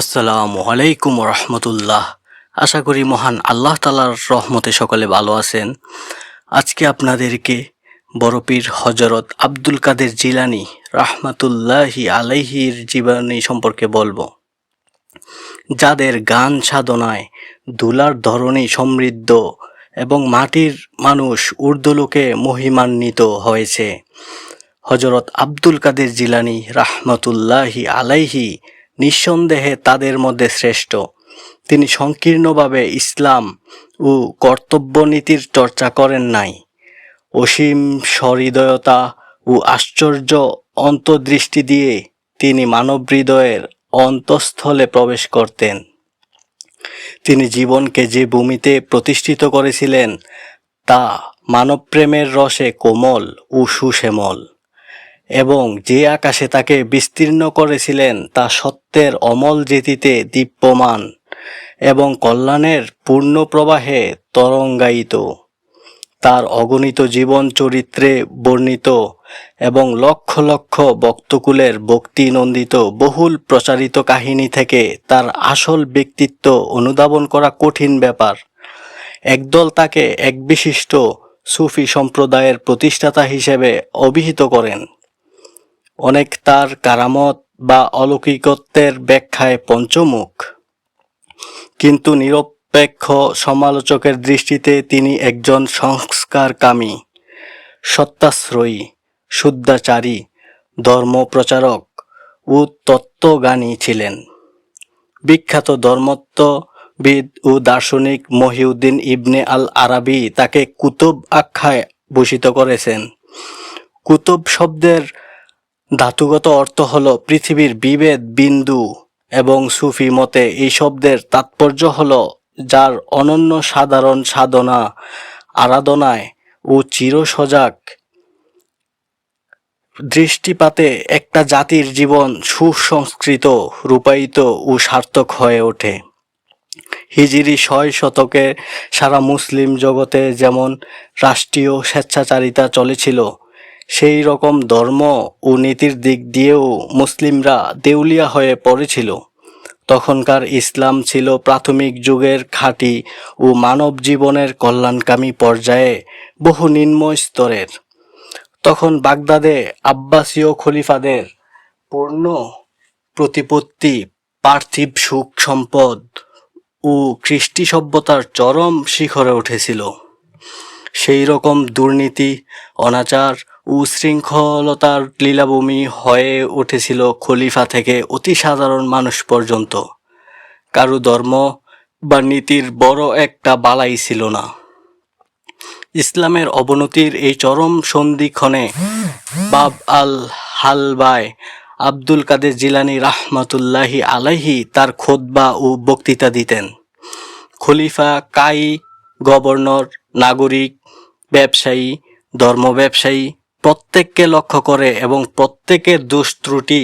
আসসালামু আলাইকুম রহমতুল্লাহ। আশা করি মহান আল্লাহ তালার রহমতে সকলে ভালো আছেন। আজকে আপনাদেরকে বড়পীর হজরত আব্দুল কাদের জিলানি রাহমাতুল্লাহি আলাইহির জীবনী সম্পর্কে বলব। যাদের গান সাধনায় দুলার ধরনেই সমৃদ্ধ এবং মাটির মানুষ ঊর্ধ্বলোকে মহিমান্বিত হয়েছে। হজরত আব্দুল কাদের জিলানি রাহমাতুল্লাহি আলাইহি নিঃসন্দেহে তাদের মধ্যে শ্রেষ্ঠ। তিনি সংকীর্ণভাবে ইসলাম ও কর্তব্যনীতির চর্চা করেন নাই। অসীম সহৃদয়তা ও আশ্চর্য অন্তর্দৃষ্টি দিয়ে তিনি মানব হৃদয়ের অন্তঃস্থলে প্রবেশ করতেন। তিনি জীবনকে যে ভূমিতে প্রতিষ্ঠিত করেছিলেন, তা মানবপ্রেমের রসে কোমল ও সুশ্যামল এবং যে আকাশে তাকে বিস্তীর্ণ করেছিলেন, তা সত্যের অমল জেতিতে দীপ্যমান এবং কল্যাণের পূর্ণ প্রবাহে তরঙ্গায়িত। তার অগণিত জীবন চরিত্রে বর্ণিত এবং লক্ষ লক্ষ বক্তকুলের ভক্তি নন্দিত বহুল প্রচারিত কাহিনী থেকে তার আসল ব্যক্তিত্ব অনুধাবন করা কঠিন ব্যাপার। একদল তাকে এক বিশিষ্ট সুফি সম্প্রদায়ের প্রতিষ্ঠাতা হিসেবে অভিহিত করেন। অনেক তার কারামত বা অলৌকিকত্বের ব্যাখ্যায় পঞ্চমুখ। কিন্তু নিরপেক্ষ সমালোচকের দৃষ্টিতে তিনি একজন সংস্কারকামী, সত্যাশ্রয়ী, শুদ্ধাচারী, ধর্মপ্রচারক ও তত্ত্বজ্ঞানী ছিলেন। বিখ্যাত ধর্মত্ববিদ ও দার্শনিক মহিউদ্দিন ইবনে আল আরাবি তাকে কুতুব আখ্যায় ভূষিত করেছেন। কুতুব শব্দের ধাতুগত অর্থ হল পৃথিবীর বিভেদ, বিন্দু এবং সুফি মতে এই শব্দের তাৎপর্য হল যার অনন্য সাধারণ সাধনা, আরাধনায় ও চিরসজাগ দৃষ্টিপাতে একটা জাতির জীবন সুসংস্কৃত, রূপায়িত ও সার্থক হয়ে ওঠে। হিজিরি ছয় শতকে সারা মুসলিম জগতে যেমন রাষ্ট্রীয় স্বেচ্ছাচারিতা চলেছিল সেই রকম ধর্ম ও নীতির দিক দিয়েও মুসলিমরা দেউলিয়া হয়ে পড়েছিল। তখনকার ইসলাম ছিল প্রাথমিক যুগের খাঁটি ও মানব জীবনের কল্যাণকামী পর্যায়ে বহু নিম্ন স্তরের তখন বাগদাদে আব্বাসীয় খলিফাদের পূর্ণ প্রতিপত্তি, পার্থিব সুখ সম্পদ ও কৃষ্টি সভ্যতার চরম শিখরে উঠেছিল। সেই রকম দুর্নীতি, অনাচার উশৃঙ্খলতার লীলাভূমি হয়ে উঠেছিল খলিফা থেকে অতি সাধারণ মানুষ পর্যন্ত। কারু ধর্ম বা নীতির বড় একটা বালাই ছিল না। ইসলামের অবনতির এই চরম সন্ধিক্ষণে বাব আল হালবায় আব্দুল কাদের জিলানি রাহমাতুল্লাহি আলাইহি তার খোদবা ও বক্তৃতা দিতেন। খলিফা কাই গভর্নর, নাগরিক, ব্যবসায়ী ধর্ম ব্যবসায়ী প্রত্যেককে লক্ষ্য করে এবং প্রত্যেকের দোষ ত্রুটি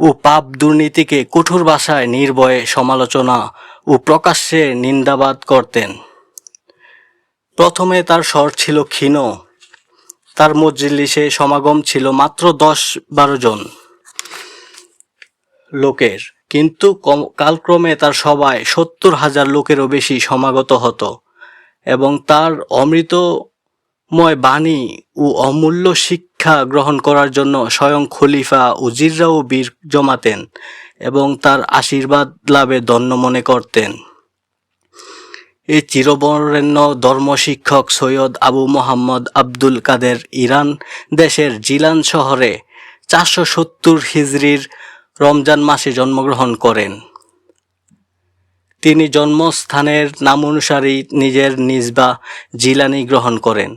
ও পাপ দুর্নীতিকে কঠোর ভাষায় নির্ভয়ে সমালোচনা ও প্রকাশ্যে নিন্দাবাদ করতেন। প্রথমে তার স্বর ছিল ক্ষীণ। তার মজলিসে সমাগম ছিল মাত্র দশ বারো জন লোকের। কিন্তু কালক্রমে তার সবাই সত্তর হাজার লোকেরও বেশি সমাগত হতো এবং তার অমৃতময় বাণী ও অমূল্য শিক্ষা গ্রহণ করার জন্য স্বয়ং খলিফা উজিররাও বীর জমাতেন এবং তার আশীর্বাদ লাভে ধন্য মনে করতেন। এই চিরবরেণ্য ধর্মশিক্ষক সৈয়দ আবু মোহাম্মদ আব্দুল কাদের ইরান দেশের জিলান শহরে চারশো সত্তর হিজরির রমজান মাসে জন্মগ্রহণ করেন। তিনি জন্মস্থানের নামানুসারেই নিজের নিজবা জিলানি গ্রহণ করেন।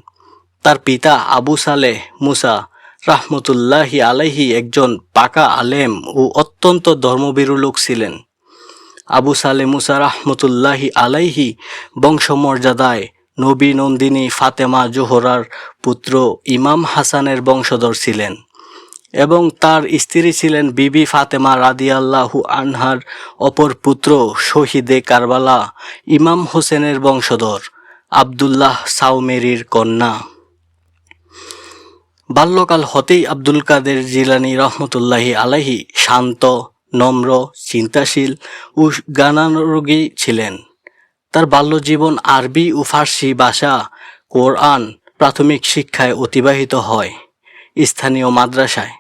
তার পিতা আবু সালেহ মুসা রাহমতুল্লাহি আলাইহি একজন পাকা আলেম ও অত্যন্ত ধর্মবীরু লোক ছিলেন। আবু সালে মুসা রাহমতুল্লাহি আলাইহি বংশমর্যাদায় নবী নন্দিনী ফাতেমা জোহরার পুত্র ইমাম হাসানের বংশধর ছিলেন এবং তার স্ত্রী ছিলেন বিবি ফাতেমা রাদিয়াল্লাহু আনহার অপর পুত্র শহীদে কারবালা ইমাম হোসেনের বংশধর আবদুল্লাহ সাউমেরির কন্যা। বাল্যকাল হতেই আব্দুল কাদের জিলানি রহমতুল্লাহি আলাহি শান্ত, নম্র, চিন্তাশীল ও জ্ঞানানুরোগী ছিলেন। তার বাল্যজীবন আরবি ও ফার্সি ভাষা, কোরআন প্রাথমিক শিক্ষায় অতিবাহিত হয় স্থানীয় মাদ্রাসায়।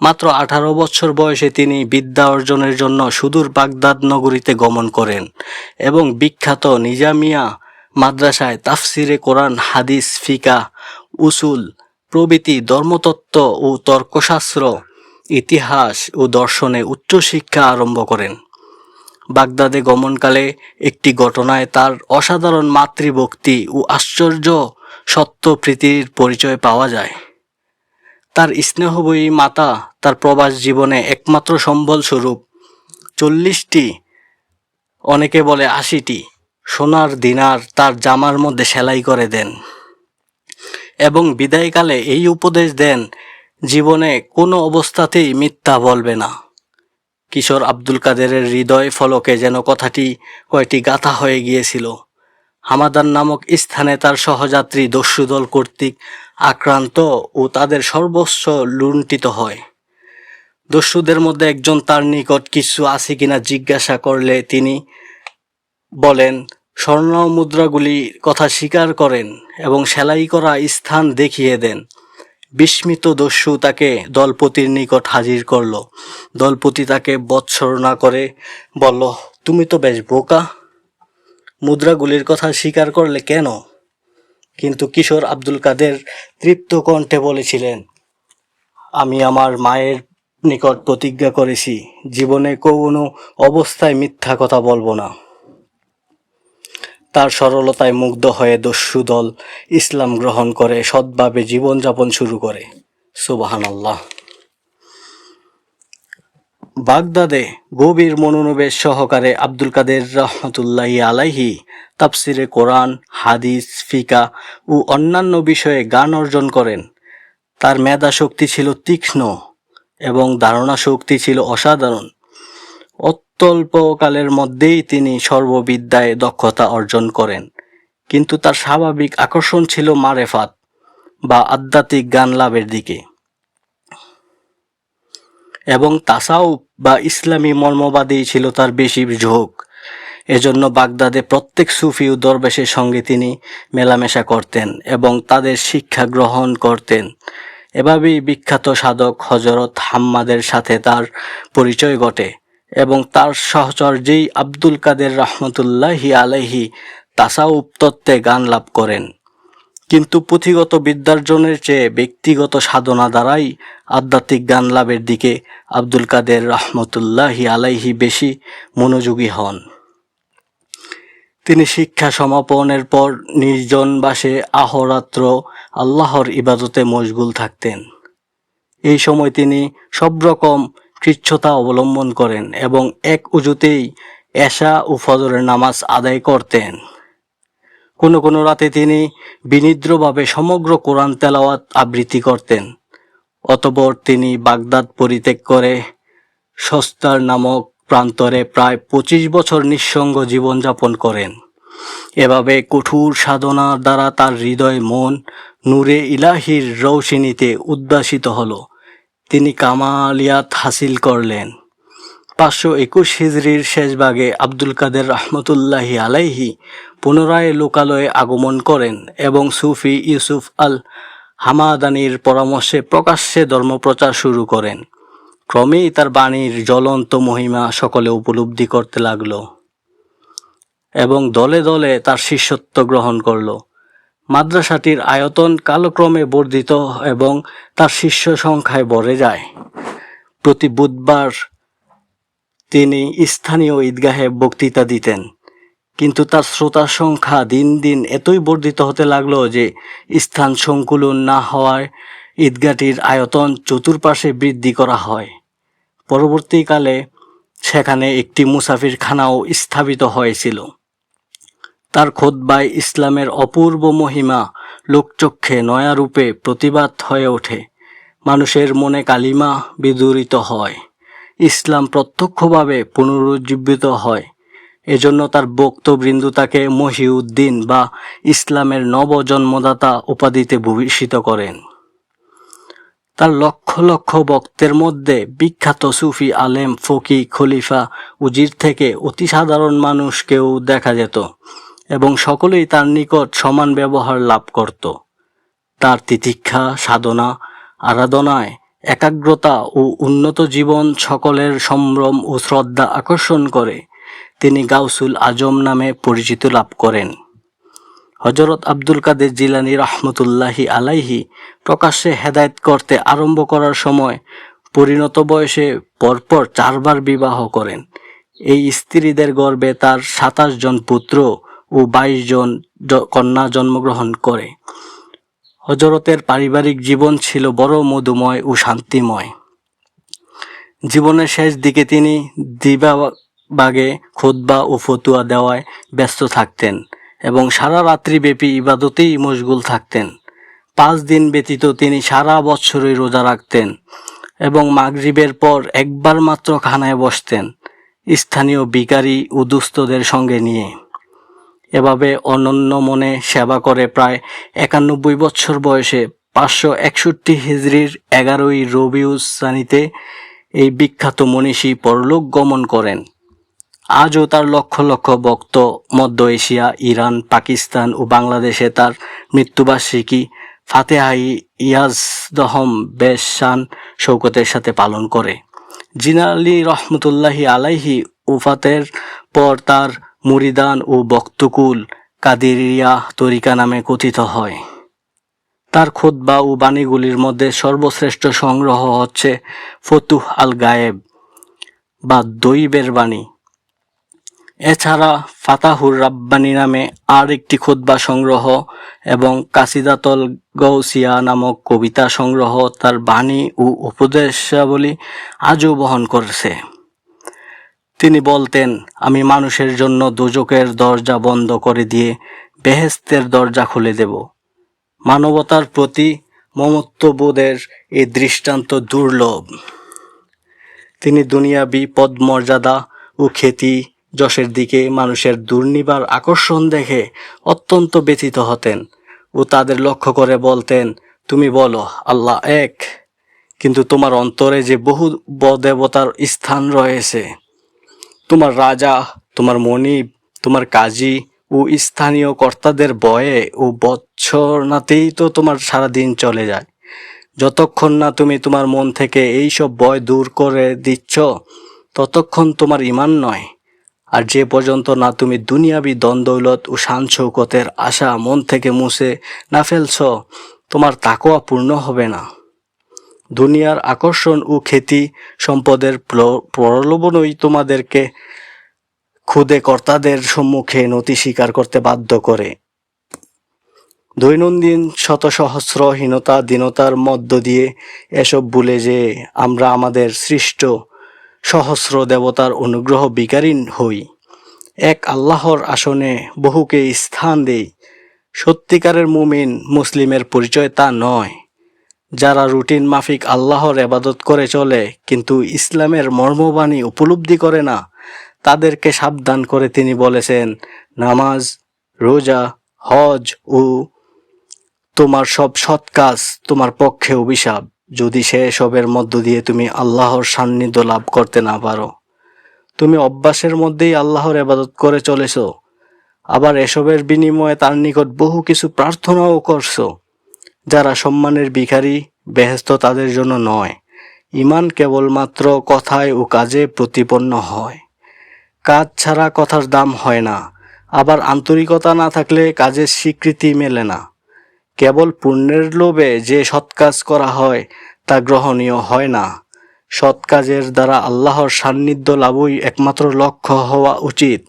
মাত্র আঠারো বছর বয়সে তিনি বিদ্যা অর্জনের জন্য সুদূর বাগদাদ নগরীতে গমন করেন এবং বিখ্যাত নিজামিয়া মাদ্রাসায় তাফসিরে কোরআন, হাদিস, ফিকা, উসুল প্রভৃতি ধর্মতত্ত্ব ও তর্কশাস্ত্র, ইতিহাস ও দর্শনে উচ্চশিক্ষা আরম্ভ করেন। বাগদাদে গমনকালে একটি ঘটনায় তার অসাধারণ মাতৃভক্তি ও আশ্চর্য সত্যপ্রীতির পরিচয় পাওয়া যায়। তার স্নেহবয়ী মাতা তার প্রবাস জীবনে একমাত্র সম্বল স্বরূপ। চল্লিশটি, অনেকে বলে আশিটি, সোনার দিনার তার জামার মধ্যে সেলাই করে দেন। এবং বিদায়কালে এই উপদেশ দেন, জীবনে কোনো অবস্থাতেই মিথ্যা বলবে না। কিশোর আব্দুল কাদেরের হৃদয় ফলকে যেন কথাটি কয়টি গাথা হয়ে গিয়েছিল। হামাদান নামক স্থানে তার সহযাত্রী দস্যুদল কর্তৃক আক্রান্ত ও তাদের সর্বস্ব লুণ্ঠিত হয়। দস্যুদের মধ্যে একজন তার নিকট কিছু আছে কিনা জিজ্ঞাসা করলে তিনি বলেন স্বর্ণ মুদ্রাগুলি কথা স্বীকার করেন এবং সেলাই করা স্থান দেখিয়ে দেন। বিস্মিত দস্যু তাকে দলপতির নিকট হাজির করল। দলপতি তাকে বৎসরণা করে, বলল, তুমি তো বেশ বোকা। মুদ্রাগুলির কথা স্বীকার করলে কেন? কিন্তু কিশোর আব্দুল কাদের তৃপ্ত কণ্ঠে বলেছিলেন, আমি আমার মায়ের নিকট প্রতিজ্ঞা করেছি। জীবনে কোনো অবস্থায় মিথ্যা কথা বলব না। তার সরলতায় মুগ্ধ হয়ে দস্যু দল ইসলাম গ্রহণ করে, সৎভাবে জীবনযাপন শুরু করে। সুবাহান আল্লাহ বাগদাদে গভীর মনোনিবেশ সহকারে আব্দুল কাদের রহমতুল্লাহি আলাইহি তাফসিরে কোরআন, হাদিস, ফিকা ও অন্যান্য বিষয়ে গান অর্জন করেন। তার মেধা শক্তি ছিল তীক্ষ্ণ এবং ধারণা শক্তি ছিল অসাধারণ। অত্যল্পকালের মধ্যেই তিনি সর্ববিদ্যায় দক্ষতা অর্জন করেন। কিন্তু তার স্বাভাবিক আকর্ষণ ছিল মারেফাত বা আধ্যাত্মিক জ্ঞান লাভের দিকে। এবং তাসাউ বা ইসলামী মর্মবাদী ছিল তার বেশি ঝোঁক। এজন্য বাগদাদে প্রত্যেক সুফি ও দরবেশের সঙ্গে তিনি মেলামেশা করতেন এবং তাদের শিক্ষা গ্রহণ করতেন। এভাবেই বিখ্যাত সাধক হজরত হাম্মাদের সাথে তার পরিচয় ঘটে। এবং তার সহচর্যেই আব্দুল কাদের রহমতুল্লাহি আলাইহি তাসাউপ তত্ত্বে গান লাভ করেন। কিন্তু পুঁথিগত বিদ্যার্জনের চেয়ে ব্যক্তিগত সাধনা দ্বারাই আধ্যাত্মিক জ্ঞান লাভের দিকে আব্দুল কাদের রহমতুল্লাহি আলাইহি বেশি মনোযোগী হন। তিনি শিক্ষা সমাপনের পর নির্জন বাসে আহরাত্র আল্লাহর ইবাদতে মশগুল থাকতেন। এই সময় তিনি সব রকম কৃচ্ছতা অবলম্বন করেন এবং এক উজুতেই এশা ও ফজরের নামাজ আদায় করতেন। কোনো কোনো রাতে তিনি বিনিদ্রভাবে সমগ্র কোরআন তেলাওয়াত আবৃত্তি করতেন, অতপর তিনি বাগদাদ পরিত্যাগ করে সস্তার নামক প্রান্তরে প্রায় পঁচিশ বছর নিঃসঙ্গ জীবনযাপন করেন। এভাবে কঠোর সাধনার দ্বারা তার হৃদয় মন নূরে ইলাহির রৌশিনীতে উদ্ভাসিত হলো। তিনি কামালিয়াত হাসিল করলেন। পাঁচশো একুশ হিজড়ির শেষ ভাগে আব্দুল কাদের রহমতুল্লাহি আলাইহি পুনরায় লোকালয়ে আগমন করেন এবং সুফি ইউসুফ আল হামাদানির পরামর্শে প্রকাশ্যে ধর্মপ্রচার শুরু করেন। ক্রমেই তার বাণীর জ্বলন্ত মহিমা সকলে উপলব্ধি করতে লাগল এবং দলে দলে তার শিষ্যত্ব গ্রহণ করল। মাদ্রাসাটির আয়তন কালক্রমে বর্ধিত এবং তার শিষ্য সংখ্যায় বেড়ে যায়। প্রতি বুধবার তিনি স্থানীয় ঈদগাহে বক্তৃতা দিতেন। কিন্তু তার শ্রোতার সংখ্যা দিন দিন এতই বর্ধিত হতে লাগল যে স্থান সংকুলন না হওয়ায় ঈদগাহটির আয়তন চতুর্পাশে বৃদ্ধি করা হয়। পরবর্তীকালে সেখানে একটি মুসাফিরখানাও স্থাপিত হয়েছিল। তার খোদ্বায় ইসলামের অপূর্ব মহিমা লোকচক্ষে নয়া রূপে প্রতিবাদ হয়ে ওঠে। মানুষের মনে কালিমা বিদূরিত হয়। ইসলাম প্রত্যক্ষভাবে পুনরুজ্জীবিত হয়। এজন্য তার বক্তবৃন্দু তাকে মহিউদ্দিন বা ইসলামের নবজন্মদাতা উপাধিতে ভূষিত করেন। তার লক্ষ লক্ষ ভক্তের মধ্যে বিখ্যাত সুফি আলেম ফকি খলিফা উজির থেকে অতি সাধারণ মানুষকেও দেখা যেত। এবং সকলেই তার নিকট সমান ব্যবহার লাভ করত। তার তিতিক্ষা, সাধনা, আরাধনায় একাগ্রতা ও উন্নত জীবন সকলের সম্ভ্রম ও শ্রদ্ধা আকর্ষণ করে, তিনি গাউসুল আজম নামে পরিচিত লাভ করেন। হজরত আব্দুল কাদের জিলানি রহমতুল্লাহি আলাইহি প্রকাশ্যে হেদায়েত করতে আরম্ভ করার সময় পরিণত বয়সে পরপর চারবার বিবাহ করেন। এই স্ত্রীদের গর্ভে তার সাতাশ জন পুত্র ও বাইশ জন কন্যা জন্মগ্রহণ করে। হজরতের পারিবারিক জীবন ছিল বড় মধুময় ও শান্তিময়। জীবনের শেষ দিকে তিনি দিবাবাগে খুতবা ও ফতুয়া দেওয়ায় ব্যস্ত থাকতেন এবং সারা রাত্রিব্যাপী ইবাদতেই মশগুল থাকতেন। পাঁচ দিন ব্যতীত তিনি সারা বছরই রোজা রাখতেন এবং মাগরিবের পর একবার মাত্র খানায় বসতেন। স্থানীয় বিকারী ও দুস্থদের সঙ্গে নিয়ে। এভাবে অনন্য মনে সেবা করে প্রায় একানব্বই বছর বয়সে পাঁচশো একষট্টি হিজড়ির এগারোই রবিউস সানিতে এই বিখ্যাত মনীষী পরলোক গমন করেন। আজও তার লক্ষ লক্ষ ভক্ত মধ্য এশিয়া, ইরান, পাকিস্তান ও বাংলাদেশে তার মৃত্যুবার্ষিকী ফাতেহাই ইয়াজদহম বেশ শান শৌকতের সাথে পালন করে। জিনা আলী রহমতুল্লাহি আলাইহি উফাতের পর তার মুরিদান ও বক্তকুল কাদিরিয়া তরিকা নামে কথিত হয়। তার খুতবা ও বাণীগুলির মধ্যে সর্বশ্রেষ্ঠ সংগ্রহ হচ্ছে ফতুহ আল গায়েব বা দৈবের বাণী। এছাড়া ফাতাহুর রাব্বানি নামে আর একটি খুতবা সংগ্রহ এবং কাসিদাতল গৌসিয়া নামক কবিতা সংগ্রহ তার বাণী ও উপদেশাবলী আজও বহন করেছে। তিনি বলতেন, আমি মানুষের জন্য দুজকের দরজা বন্ধ করে দিয়ে বেহেস্তের দরজা খুলে দেব। মানবতার প্রতি মমত্ববোধের এই দৃষ্টান্ত দুর্লভ। তিনি দুনিয়াবি পদমর্যাদা ও খ্যাতি যশের দিকে মানুষের দুর্নিবার আকর্ষণ দেখে অত্যন্ত ব্যথিত হতেন ও তাদের লক্ষ্য করে বলতেন, তুমি বলো, আল্লাহ এক। কিন্তু তোমার অন্তরে যে বহু বদেবতার স্থান রয়েছে তোমার রাজা, তোমার মনিব, তোমার কাজী ও স্থানীয় কর্তাদের বয়ে ও বৎসরনাতেই তো তোমার সারা দিন চলে যায়। যতক্ষণ না তুমি তোমার মন থেকে এই সব বয় দূর করে দিচ্ছ, ততক্ষণ তোমার ইমান নয়। আর যে পর্যন্ত না তুমি দুনিয়াবি দ্বন্দ্বলত ও শান শৌকতের আশা মন থেকে মুছে না ফেলছ, তোমার তাকোয়া পূর্ণ হবে না। দুনিয়ার আকর্ষণ ও খ্যাতি সম্পদের প্রলোভনই তোমাদেরকে খুদে কর্তাদের সম্মুখে নতি স্বীকার করতে বাধ্য করে। দৈনন্দিন শত সহস্র হীনতা দীনতার মধ্য দিয়ে এসব ভুলে যে আমরা আমাদের সৃষ্ট সহস্র দেবতার অনুগ্রহ বিকারীন হই। এক আল্লাহর আসনে বহুকে স্থান দেই। সত্যিকারের মুমিন মুসলিমের পরিচয় তা নয়। যারা রুটিন মাফিক আল্লাহর এবাদত করে চলে, কিন্তু ইসলামের মর্মবাণী উপলব্ধি করে না, তাদেরকে সাবধান করে তিনি বলেছেন, নামাজ, রোজা, হজ ও তোমার সব সৎ কাজ তোমার পক্ষে অভিশাপ। যদি সে এসবের মধ্য দিয়ে তুমি আল্লাহর সান্নিধ্য লাভ করতে না পারো। তুমি অভ্যাসের মধ্যেই আল্লাহর এবাদত করে চলেছ। আবার এসবের বিনিময়ে তার নিকট বহু কিছু প্রার্থনাও করছ। যারা সম্মানের ভিখারি বেহেস্ত তাদের জন্য নয়। ইমান কেবলমাত্র কথায় ও কাজে প্রতিপন্ন হয়। কাজ ছাড়া কথার দাম হয় না। আবার আন্তরিকতা না থাকলে কাজের স্বীকৃতি মেলে না। কেবল পুণ্যের লোভে যে সৎ কাজ করা হয়, তা গ্রহণীয় হয় না। সৎ কাজের দ্বারা আল্লাহর সান্নিধ্য লাভই একমাত্র লক্ষ্য হওয়া উচিত।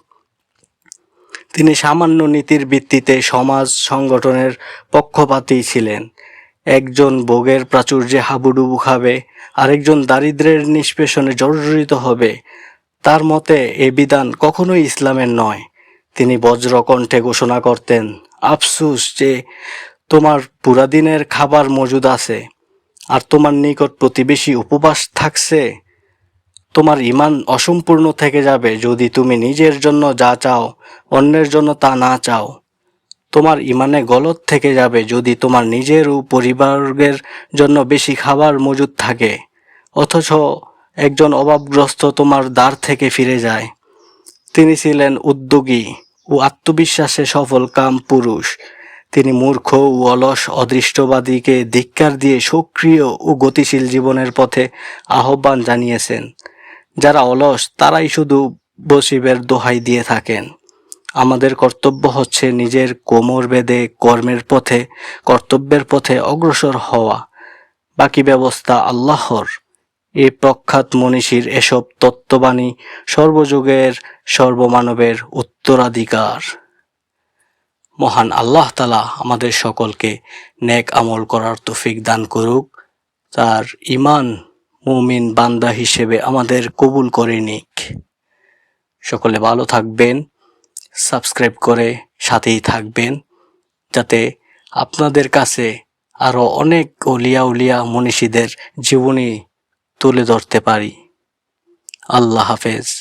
তিনি সামান্য নীতির ভিত্তিতে সমাজ সংগঠনের পক্ষপাতী ছিলেন। একজন ভোগের প্রাচুর্যে হাবুডুবু খাবে, আরেকজন দারিদ্র্যের নিষ্পেষণে জর্জরিত হবে। তার মতে, এ বিধান কখনোই ইসলামের নয়। তিনি বজ্রকণ্ঠে ঘোষণা করতেন, আফসুস যে তোমার পুরাদিনের খাবার মজুদ আছে, আর তোমার নিকট প্রতিবেশী উপবাস থাকছে তোমার ইমান অসম্পূর্ণ থেকে যাবে যদি তুমি নিজের জন্য যা চাও, অন্যের জন্য তা না চাও। তোমার ইমানে গলত থেকে যাবে যদি তোমার নিজের ও পরিবারের জন্য বেশি খাবার মজুদ থাকে, অথচ একজন অভাবগ্রস্ত তোমার দ্বার থেকে ফিরে যায়। তিনি ছিলেন উদ্যোগী ও আত্মবিশ্বাসে সফল কাম পুরুষ। তিনি মূর্খ ও অলস অদৃষ্টবাদীকে ধিক্কার দিয়ে সক্রিয় ও গতিশীল জীবনের পথে আহ্বান জানিয়েছেন। যারা অলস, তারাই শুধু বসিবের দোহাই দিয়ে থাকেন। আমাদের কর্তব্য হচ্ছে নিজের কোমর বেঁধে কর্মের পথে, কর্তব্যের পথে অগ্রসর হওয়া। বাকি ব্যবস্থা আল্লাহর। এই প্রখ্যাত মনীষীর এসব তত্ত্ববাণী সর্বযুগের সর্বমানবের উত্তরাধিকার। মহান আল্লাহ তালা আমাদের সকলকে নেক আমল করার তৌফিক দান করুক। তার ইমান মুমিন বান্দা হিসেবে আমাদের কবুল করে নিক। সকলে ভালো থাকবেন, সাবস্ক্রাইব করে সাথেই থাকবেন, যাতে আপনাদের কাছে আরও অনেক অলিয়া উলিয়া মনীষীদের জীবনী তুলে ধরতে পারি। আল্লাহ হাফেজ।